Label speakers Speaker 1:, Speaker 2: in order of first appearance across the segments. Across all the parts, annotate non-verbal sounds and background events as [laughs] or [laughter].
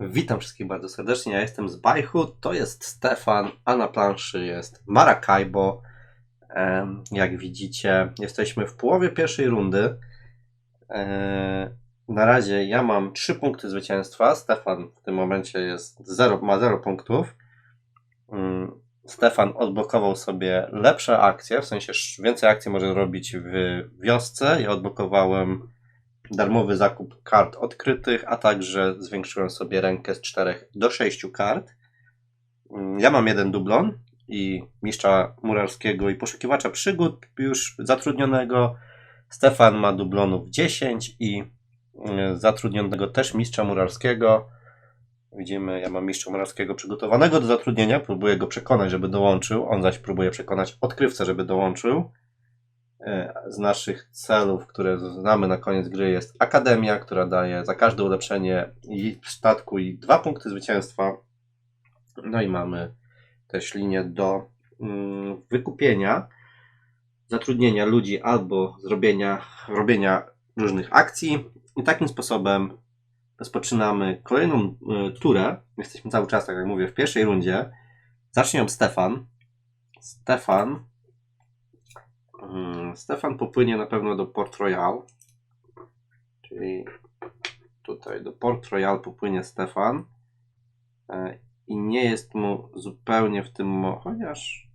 Speaker 1: Witam wszystkich bardzo serdecznie. Ja jestem z Bajchu, to jest Stefan, a na planszy jest Maracaibo. Jak widzicie, jesteśmy w połowie pierwszej rundy. Na razie ja mam 3 punkty zwycięstwa. Stefan w tym momencie jest 0, ma 0 punktów. Stefan odblokował sobie lepsze akcje, w sensie więcej akcji może robić w wiosce. Ja odblokowałem darmowy zakup kart odkrytych, a także zwiększyłem sobie rękę z 4 do 6 kart. Mm, Ja mam jeden dublon i mistrza murarskiego i poszukiwacza przygód już zatrudnionego. Stefan ma dublonów 10 i mm, zatrudnionego też mistrza murarskiego. Widzimy, ja mam mistrza murarskiego przygotowanego do zatrudnienia, próbuję go przekonać, żeby dołączył. On zaś próbuje przekonać odkrywcę, żeby dołączył. E, Z naszych celów, które znamy na koniec gry, jest Akademia, która daje za każde ulepszenie i statku i dwa punkty zwycięstwa. No i mamy też linię do mm, wykupienia, zatrudnienia ludzi albo zrobienia, robienia różnych akcji. I takim sposobem rozpoczynamy kolejną y, turę. Jesteśmy cały czas, tak jak mówię, w pierwszej rundzie. Zacznie ją Stefan. Stefan Mm, Stefan popłynie na pewno do Port Royal. Czyli tutaj do Port Royal popłynie Stefan. E, I nie jest mu zupełnie w tym. Chociaż.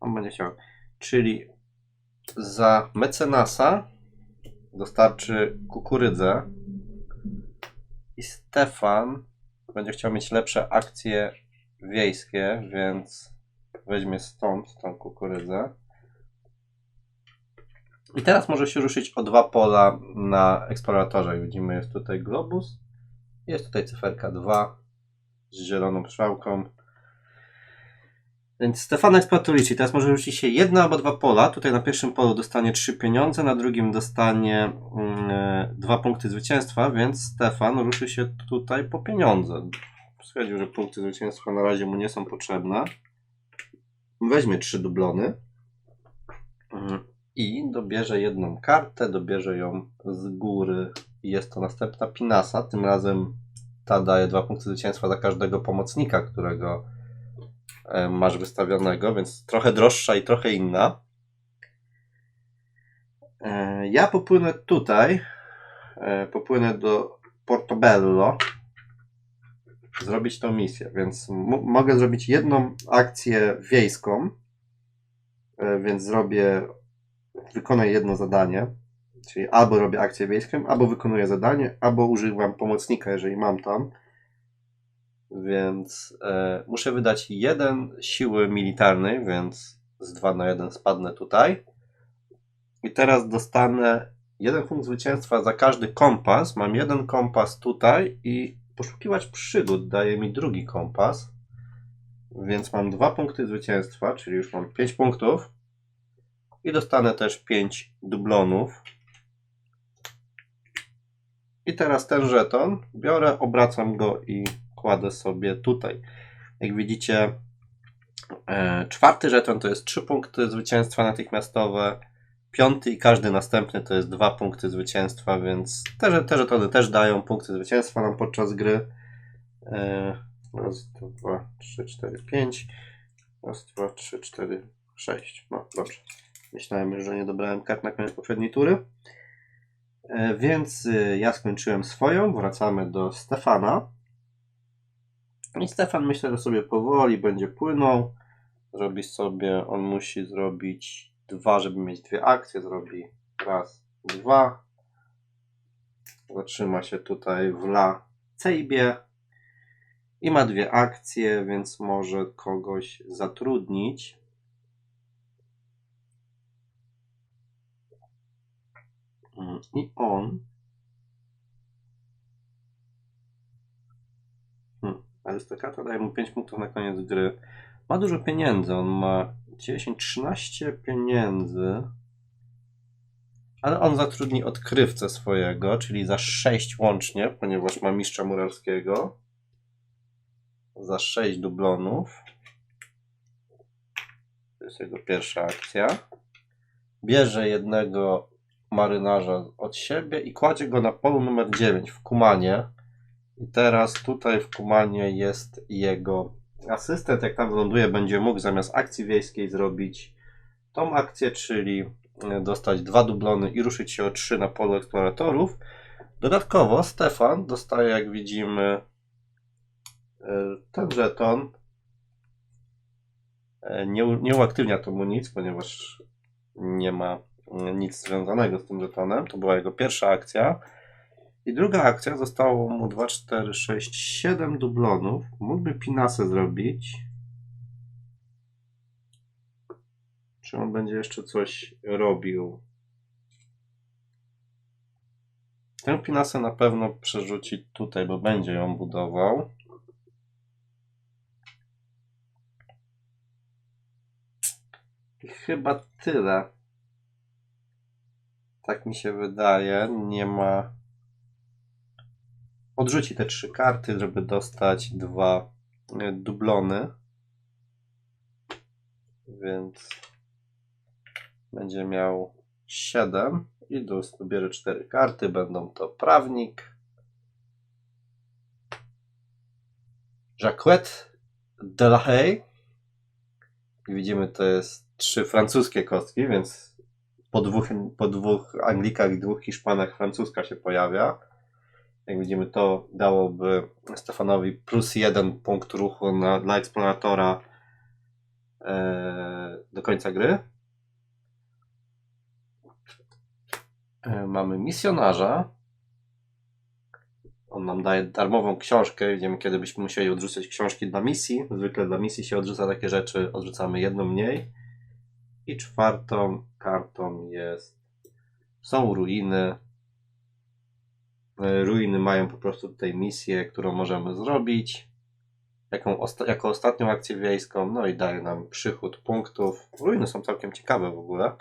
Speaker 1: On będzie chciał. Czyli za mecenasa dostarczy kukurydzę. I Stefan będzie chciał mieć lepsze akcje wiejskie, więc weźmie stąd tą kukurydzę. I teraz może się ruszyć o dwa pola na eksploratorze. Widzimy, jest tutaj globus, jest tutaj cyferka 2 z zieloną strzałką. Więc Stefan eksploator liczy. Teraz może rzucić się jedno albo dwa pola. Tutaj na pierwszym polu dostanie trzy pieniądze, na drugim dostanie mm, dwa punkty zwycięstwa, więc Stefan ruszy się tutaj po pieniądze. Stwierdził, że punkty zwycięstwa na razie mu nie są potrzebne. Weźmie trzy dublony. Mm, i dobierze jedną kartę, dobierze ją z góry. Jest to następna Pinasa. Tym razem ta daje dwa punkty zwycięstwa za każdego pomocnika, którego e, masz wystawionego, więc trochę droższa i trochę inna. E, Ja popłynę tutaj. E, Popłynę do Portobello. Zrobić tą misję, więc mogę zrobić jedną akcję wiejską. Więc zrobię wykonaj jedno zadanie, czyli albo robię akcję wiejską, albo wykonuję zadanie, albo używam pomocnika, jeżeli mam tam. Więc e, muszę wydać jeden siły militarnej, więc z 2 na 1 spadnę tutaj. I teraz dostanę jeden punkt zwycięstwa za każdy kompas. Mam jeden kompas tutaj i poszukiwać przygód daje mi drugi kompas. Więc mam dwa punkty zwycięstwa, czyli już mam 5 punktów. I dostanę też 5 dublonów. I teraz ten żeton biorę, obracam go i kładę sobie tutaj. Jak widzicie, e, czwarty żeton to jest 3 punkty zwycięstwa natychmiastowe. Piąty i każdy następny to jest 2 punkty zwycięstwa, więc te, te żetony też dają punkty zwycięstwa nam podczas gry. E, raz, dwa, trzy, cztery, pięć. Raz, dwa, trzy, cztery, sześć. No dobrze. Myślałem że nie dobrałem kart na koniec poprzedniej tury. E, Więc y, ja skończyłem swoją. Wracamy do Stefana. I Stefan myślę, że sobie powoli będzie płynął. Zrobi sobie, on musi zrobić dwa, żeby mieć dwie akcje. Zrobi raz, dwa. Zatrzyma się tutaj w La Cejbie. I ma dwie akcje, więc może kogoś zatrudnić. I on. Hmm. Arystokrata daje mu 5 punktów na koniec gry. Ma dużo pieniędzy. On ma 10, 13 pieniędzy. Ale on zatrudni odkrywcę swojego, czyli za 6 łącznie, ponieważ ma mistrza murarskiego. Za 6 dublonów. To jest jego pierwsza akcja. Bierze jednego marynarza od siebie i kładzie go na polu numer 9 w Kumanie. I teraz tutaj w Kumanie jest jego asystent. Jak tam wyląduje, będzie mógł zamiast akcji wiejskiej zrobić tą akcję, czyli e, dostać dwa dublony i ruszyć się o trzy na polu eksploratorów. Dodatkowo Stefan dostaje, jak widzimy, e, ten żeton. E, Nie, nie uaktywnia to mu nic, ponieważ nie ma nic związanego z tym żetonem. To była jego pierwsza akcja. I druga akcja zostało mu 2, 4, 6, 7 dublonów. Mógłby pinasę zrobić. Czy on będzie jeszcze coś robił? Tę pinasę na pewno przerzuci tutaj, bo będzie ją budował. I chyba tyle. Tak mi się wydaje. Nie ma. Odrzuci te trzy karty, żeby dostać dwa e, dublony. Więc będzie miał 7 i dobierze 4 karty. Będą to prawnik, Jacquette Delahaye. Widzimy, to jest trzy francuskie kostki, więc po dwóch, po dwóch Anglikach i dwóch Hiszpanach francuska się pojawia. Jak widzimy, to dałoby Stefanowi plus jeden punkt ruchu na, dla eksploratora e, do końca gry. E, mamy misjonarza. On nam daje darmową książkę. Widzimy, kiedy byśmy musieli odrzucać książki dla misji. Zwykle dla misji się odrzuca takie rzeczy. Odrzucamy jedną mniej. I czwartą kartą jest są ruiny. E, Ruiny mają po prostu tutaj misję, którą możemy zrobić. Jaką osta- jako ostatnią akcję wiejską. No i daje nam przychód punktów. Ruiny są całkiem ciekawe w ogóle.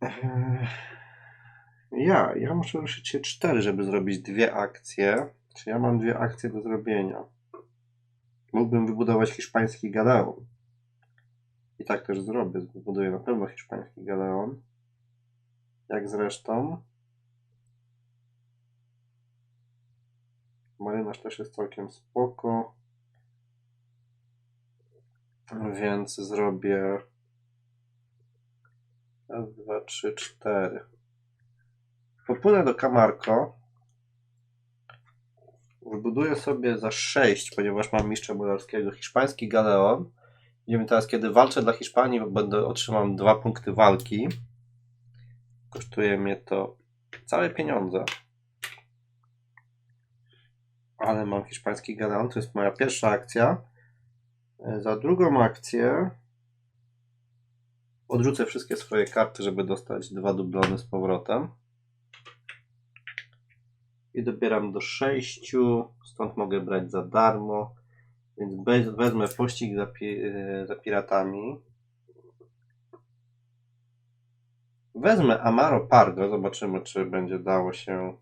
Speaker 1: Eee, Ja, ja muszę ruszyć się cztery, żeby zrobić dwie akcje. Czy ja mam dwie akcje do zrobienia? Mógłbym wybudować hiszpański galeon. I tak też zrobię. Wybuduję na pewno hiszpański galeon. Jak zresztą. Marynarz też jest całkiem spoko. Więc zrobię. Raz, dwa, trzy, cztery. Popłynę do Camarco. Wybuduję sobie za 6, ponieważ mam mistrza molarskiego hiszpański galeon. Widzimy teraz, kiedy walczę dla Hiszpanii, będę otrzymam dwa punkty walki. Kosztuje mnie to całe pieniądze. Ale mam hiszpański galeon, to jest moja pierwsza akcja. E, Za drugą akcję odrzucę wszystkie swoje karty, żeby dostać dwa dublony z powrotem. I dobieram do 6, stąd mogę brać za darmo. Więc be- wezmę pościg za, pi- e, za piratami. Wezmę Amaro Pargo, zobaczymy czy będzie dało się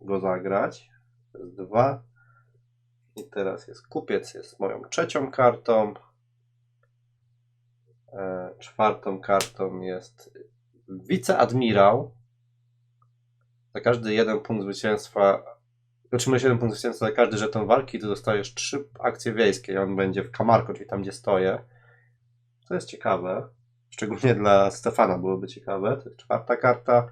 Speaker 1: go zagrać. To jest dwa. I teraz jest kupiec, jest moją trzecią kartą. E, czwartą kartą jest wiceadmirał. Za każdy jeden punkt zwycięstwa, otrzymujesz jeden punkt zwycięstwa za każdy żeton walki, ty dostajesz trzy akcje wiejskie i on będzie w Kamarko, czyli tam gdzie stoję. To jest ciekawe. Szczególnie dla Stefana byłoby ciekawe. To jest czwarta karta.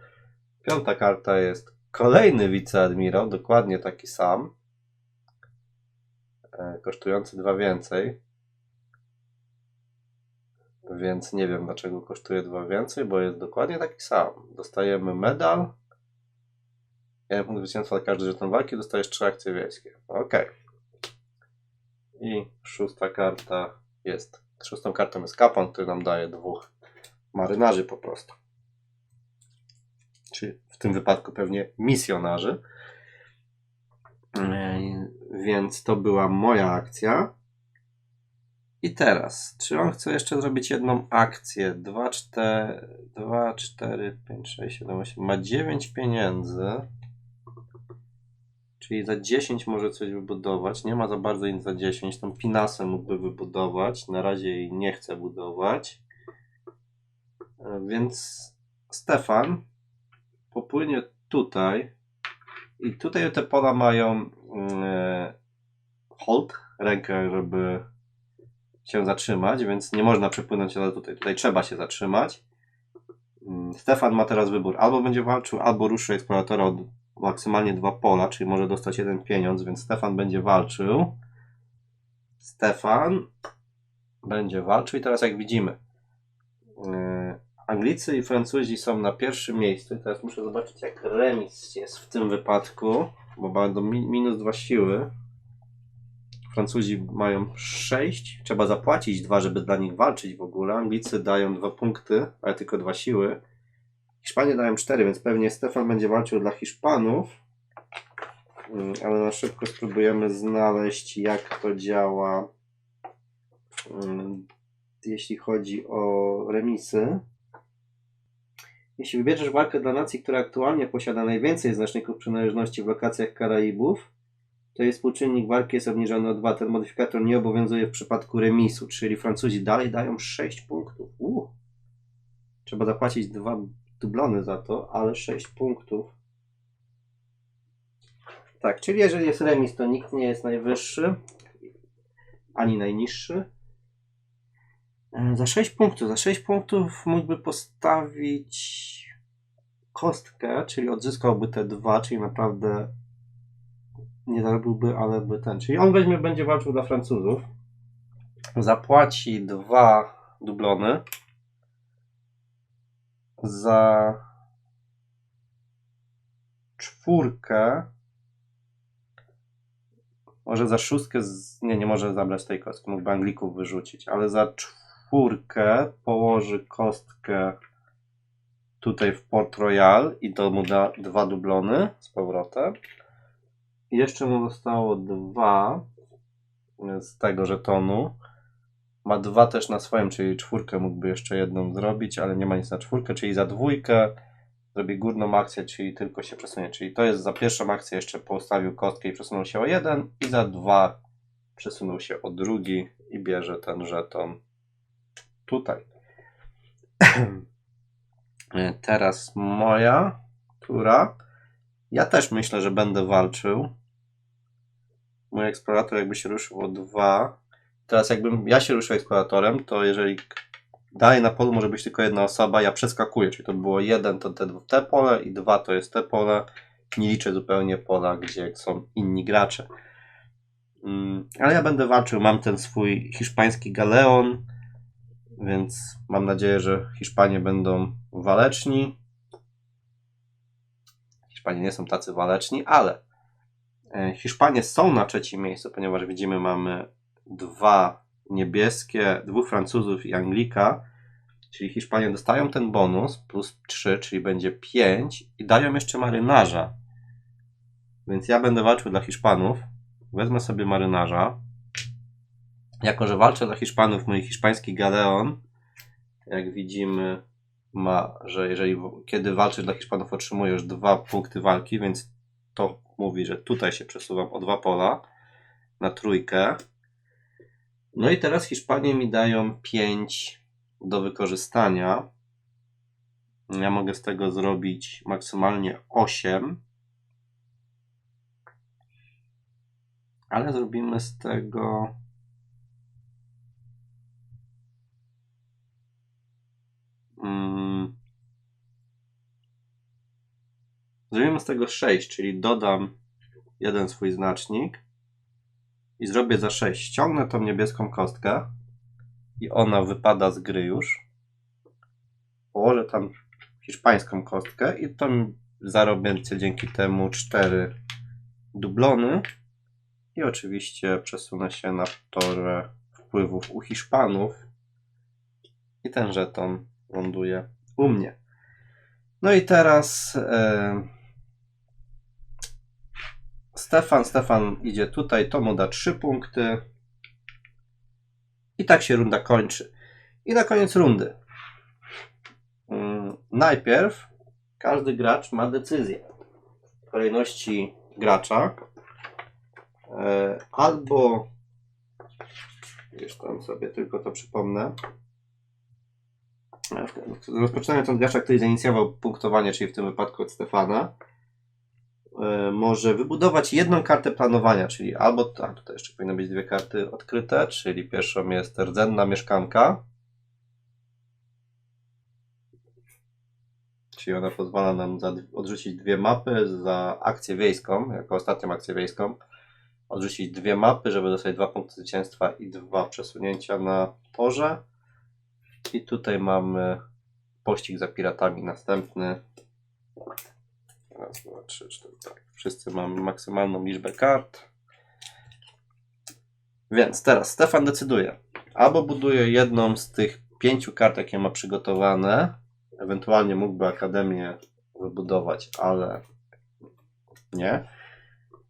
Speaker 1: Piąta karta jest kolejny wiceadmirał, dokładnie taki sam. E, kosztujący dwa więcej. Więc nie wiem dlaczego kosztuje dwa więcej, bo jest dokładnie taki sam. Dostajemy medal. Punkt zwycięstwa za każdy żeton walki, dostajesz trzy akcje wiejskie. Ok. I szósta karta jest. Szóstą kartą jest kapłan, który nam daje dwóch marynarzy po prostu. Czy w tym wypadku pewnie misjonarzy. Więc to była moja akcja. I teraz, czy on chce jeszcze zrobić jedną akcję? 2, 4, 2, 4, 5, 6, 7, 8. Ma 9 pieniędzy. Czyli za 10 może coś wybudować. Nie ma za bardzo nic za 10. Tą pinasę mógłby wybudować. Na razie jej nie chce budować. E, Więc Stefan popłynie tutaj I tutaj te pola mają e, hold, rękę, żeby się zatrzymać, więc nie można przepłynąć, ale tutaj, tutaj trzeba się zatrzymać. Mm, Stefan ma teraz wybór, albo będzie walczył, albo ruszy eksploratora od maksymalnie dwa pola, czyli może dostać jeden pieniądz, więc Stefan będzie walczył. Stefan będzie walczył i teraz jak widzimy, yy, Anglicy i Francuzi są na pierwszym miejscu. Teraz muszę zobaczyć, jak remis jest w tym wypadku, bo będą mi- minus dwa siły. Francuzi mają 6, trzeba zapłacić dwa, żeby dla nich walczyć w ogóle. Anglicy dają dwa punkty, ale tylko dwa siły. Hiszpanie dają 4, więc pewnie Stefan będzie walczył dla Hiszpanów. Mm, Ale na szybko spróbujemy znaleźć, jak to działa, mm, jeśli chodzi o remisy. Jeśli wybierzesz walkę dla nacji, która aktualnie posiada najwięcej znaczników przynależności w lokacjach Karaibów, to jej współczynnik walki jest obniżony o 2. Ten modyfikator nie obowiązuje w przypadku remisu, czyli Francuzi dalej dają 6 punktów. Trzeba zapłacić dwa dublony za to, ale 6 punktów. Tak, czyli jeżeli jest remis, to nikt nie jest najwyższy, ani najniższy. E, Za 6 punktów, za 6 punktów mógłby postawić kostkę, czyli odzyskałby te dwa, czyli naprawdę nie zarobiłby, ale by ten. Czyli on weźmie, będzie walczył dla Francuzów. Zapłaci dwa dublony za czwórkę. Może za szóstkę. Z... Nie, nie może zabrać tej kostki. Mógłby Anglików wyrzucić, ale za czwórkę położy kostkę tutaj w Port Royal i to mu da dwa dublony z powrotem. Jeszcze mu zostało dwa z tego żetonu. Ma dwa też na swoim, czyli czwórkę mógłby jeszcze jedną zrobić, ale nie ma nic na czwórkę, czyli za dwójkę zrobi górną akcję, czyli tylko się przesunie. Czyli to jest za pierwszą akcję jeszcze postawił kostkę i przesunął się o jeden i za dwa przesunął się o drugi i bierze ten żeton tutaj. [clears throat] Teraz moja tura. Ja też myślę, że będę walczył. Mój eksplorator jakby się ruszył o dwa. Teraz jakbym ja się ruszył eksploratorem, to jeżeli dalej na polu może być tylko jedna osoba, ja przeskakuję, czyli to było jeden to te, te pole i dwa to jest te pole. Nie liczę zupełnie pola, gdzie są inni gracze. Mm, Ale ja będę walczył, mam ten swój hiszpański galeon, więc mam nadzieję, że Hiszpanie będą waleczni. Hiszpanie nie są tacy waleczni, ale e, Hiszpanie są na trzecim miejscu, ponieważ widzimy, mamy dwa niebieskie, dwóch Francuzów i Anglika, czyli Hiszpanie dostają ten bonus plus 3, czyli będzie 5 i dają jeszcze marynarza. Więc ja będę walczył dla Hiszpanów. Wezmę sobie marynarza. Jako, że walczę dla Hiszpanów, mój hiszpański galeon, jak widzimy, ma, że jeżeli kiedy walczysz dla Hiszpanów, otrzymujesz dwa punkty walki, więc to mówi, że tutaj się przesuwam o dwa pola na trójkę. No i teraz Hiszpanie mi dają 5 do wykorzystania. Ja mogę z tego zrobić maksymalnie 8. Ale zrobimy z tego. Mm, Zrobimy z tego 6, czyli dodam jeden swój znacznik i zrobię za 6. Ściągnę tą niebieską kostkę i ona wypada z gry już. Położę tam hiszpańską kostkę i to zarobię dzięki temu 4 dublony i oczywiście przesunę się na torę wpływów u Hiszpanów i ten żeton ląduje u mnie. No i teraz e, Stefan, Stefan idzie tutaj, to mu da 3 punkty. I tak się runda kończy. I na koniec rundy. Mm, Najpierw każdy gracz ma decyzję w kolejności gracza. E, Albo już tam sobie tylko to przypomnę. E, Rozpoczynając od gracza, który zainicjował punktowanie, czyli w tym wypadku od Stefana. E, może wybudować jedną kartę planowania, czyli albo, a tutaj jeszcze powinny być dwie karty odkryte, czyli pierwszą jest rdzenna mieszkanka, czyli ona pozwala nam odrzucić dwie mapy za akcję wiejską, jako ostatnią akcję wiejską, odrzucić dwie mapy, żeby dostać dwa punkty zwycięstwa i dwa przesunięcia na torze. I tutaj mamy pościg za piratami następny. Raz, dwa, trzy, cztery, tak. Wszyscy mamy maksymalną liczbę kart. Więc teraz Stefan decyduje. Albo buduje jedną z tych pięciu kart, jakie ma przygotowane. Ewentualnie mógłby Akademię wybudować, ale nie.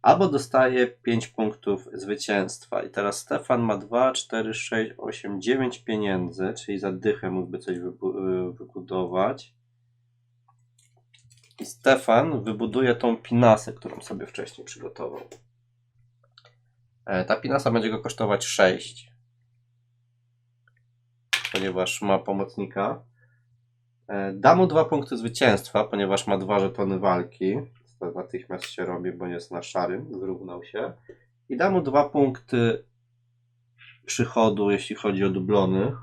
Speaker 1: Albo dostaje 5 punktów zwycięstwa. I teraz Stefan ma 2, 4, 6, 8, 9 pieniędzy, czyli za dychę mógłby coś wybu- wybudować. Stefan wybuduje tą pinasę, którą sobie wcześniej przygotował. E, Ta pinasa będzie go kosztować 6, ponieważ ma pomocnika. E, Da mu 2 punkty zwycięstwa, ponieważ ma dwa żetony walki. To natychmiast się robi, bo jest na szarym, zrównał się. I da mu 2 punkty przychodu, jeśli chodzi o dublony.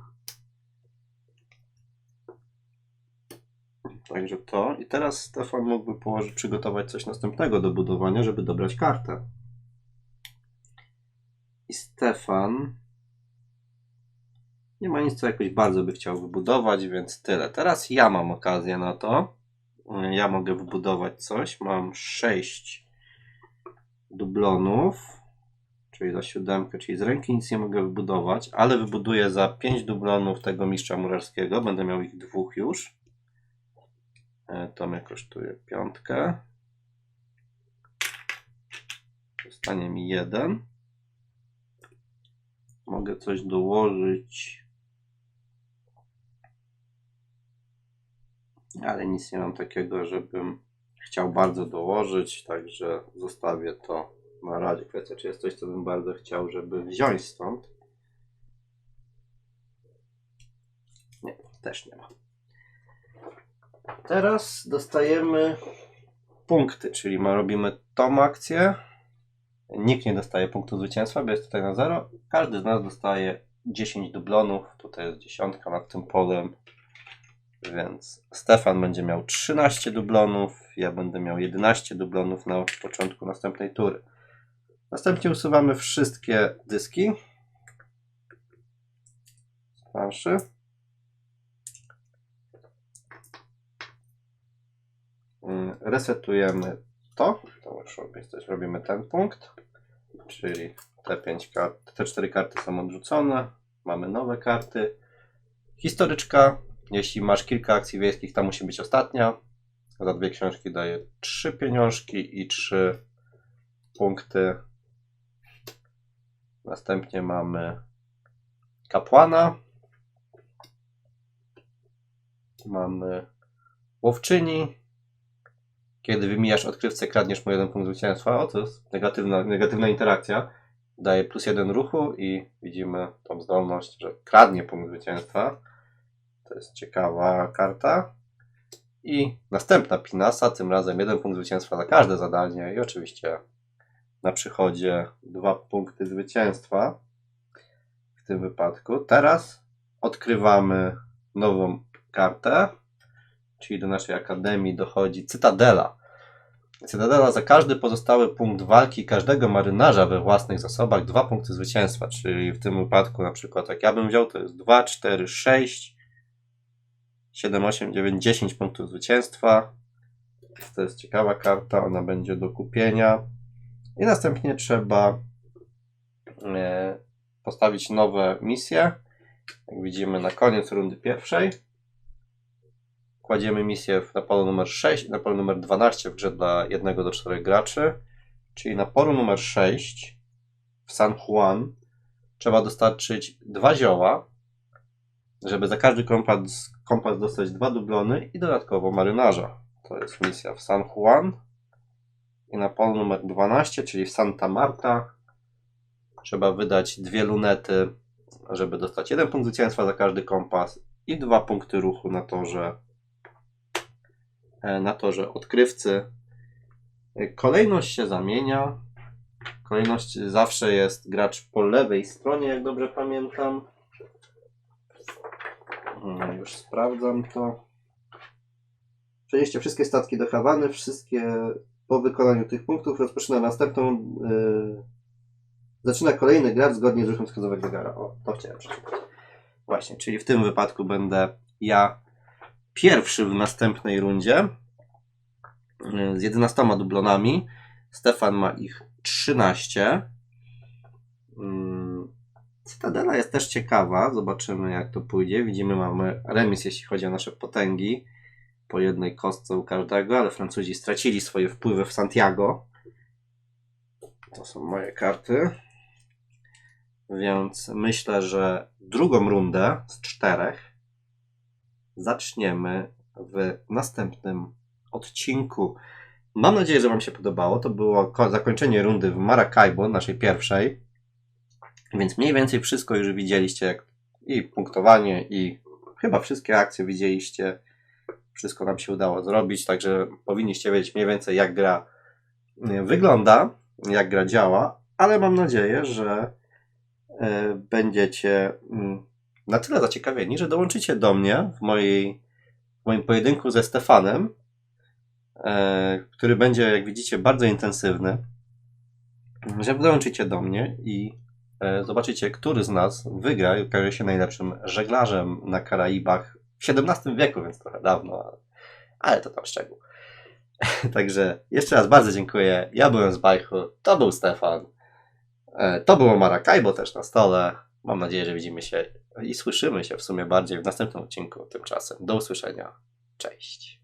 Speaker 1: Także to. I teraz Stefan mógłby położyć, przygotować coś następnego do budowania, żeby dobrać kartę. I Stefan nie ma nic, co jakoś bardzo by chciał wybudować, więc tyle. Teraz ja mam okazję na to. Ja mogę wybudować coś. Mam 6 dublonów, czyli za siódemkę, czyli z ręki nic nie mogę wybudować, ale wybuduję za 5 dublonów tego mistrza murarskiego. Będę miał ich dwóch już. E, To mnie kosztuje piątkę. Zostanie mi jeden. Mogę coś dołożyć. Ale nic nie mam takiego, żebym chciał bardzo dołożyć, także zostawię to na razie. Kwestia, czy jest coś, co bym bardzo chciał, żeby wziąć stąd. Nie, też nie ma. Teraz dostajemy punkty, czyli ma, robimy tą akcję. Nikt nie dostaje punktu zwycięstwa, bo jest tutaj na zero. Każdy z nas dostaje 10 dublonów. Tutaj jest dziesiątka nad tym polem. Więc Stefan będzie miał 13 dublonów, ja będę miał 11 dublonów na początku następnej tury. Następnie usuwamy wszystkie dyski z. Resetujemy to. To już. Robimy ten punkt. Czyli te 5 kart, te 4 karty są odrzucone. Mamy nowe karty. Historyczka. Jeśli masz kilka akcji wiejskich, ta musi być ostatnia. Za dwie książki daje 3 pieniążki i 3 punkty. Następnie mamy kapłana. Mamy łowczyni. Kiedy wymijasz odkrywcę, kradniesz mu jeden punkt zwycięstwa. O, to jest negatywna, negatywna interakcja. Daje plus jeden ruchu i widzimy tą zdolność, że kradnie punkt zwycięstwa. To jest ciekawa karta. I następna Pinasa, tym razem jeden punkt zwycięstwa za każde zadanie i oczywiście na przychodzie dwa punkty zwycięstwa w tym wypadku. Teraz odkrywamy nową kartę, czyli do naszej akademii dochodzi Cytadela. Cytadela za każdy pozostały punkt walki każdego marynarza we własnych zasobach dwa punkty zwycięstwa, czyli w tym wypadku na przykład jak ja bym wziął to jest 2, 4, 6, 7, 8, 9, 10 punktów zwycięstwa. To jest ciekawa karta, ona będzie do kupienia. I następnie trzeba e, postawić nowe misje. Jak widzimy na koniec rundy pierwszej. Kładziemy misję na polu numer 6 i na polu numer 12 w grze dla 1 do 4 graczy. Czyli na polu numer 6 w San Juan trzeba dostarczyć dwa zioła, żeby za każdy kompas, kompas dostać dwa dublony i dodatkowo marynarza. To jest misja w San Juan. I na polu numer 12, czyli w Santa Marta, trzeba wydać dwie lunety, żeby dostać jeden punkt zwycięstwa za każdy kompas i dwa punkty ruchu na torze, na torze odkrywcy. Kolejność się zamienia. Kolejność zawsze jest gracz po lewej stronie, jak dobrze pamiętam. Mm, Już sprawdzam to. Przenieście wszystkie statki do Hawany, wszystkie po wykonaniu tych punktów rozpoczyna następną. Yy, zaczyna kolejny gracz zgodnie z ruchem wskazówek zegara. O, to chciałem przeczytać. Właśnie, czyli w tym wypadku będę ja pierwszy w następnej rundzie yy, z 11 dublonami. Stefan ma ich 13. Mm, Cytadela jest też ciekawa. Zobaczymy, jak to pójdzie. Widzimy, mamy remis, jeśli chodzi o nasze potęgi. Po jednej kostce u każdego, ale Francuzi stracili swoje wpływy w Santiago. To są moje karty. Więc myślę, że drugą rundę z czterech zaczniemy w następnym odcinku. Mam nadzieję, że Wam się podobało. To było ko- zakończenie rundy w Maracaibo, naszej pierwszej. Więc mniej więcej wszystko już widzieliście, jak i punktowanie, i chyba wszystkie akcje widzieliście. Wszystko nam się udało zrobić, także powinniście wiedzieć mniej więcej, jak gra y, wygląda, jak gra działa, ale mam nadzieję, że y, będziecie mm, na tyle zaciekawieni, że dołączycie do mnie w, mojej, w moim pojedynku ze Stefanem, e, który będzie, jak widzicie, bardzo intensywny, że dołączycie do mnie i e, zobaczycie, który z nas wygra i okaże się najlepszym żeglarzem na Karaibach w XVII wieku, więc trochę dawno, ale, ale to tam szczegół. [laughs] Także jeszcze raz bardzo dziękuję. Ja byłem z Bajchu, to był Stefan. E, To było Maracaibo też na stole. Mam nadzieję, że widzimy się i słyszymy się w sumie bardziej w następnym odcinku tymczasem. Do usłyszenia. Cześć.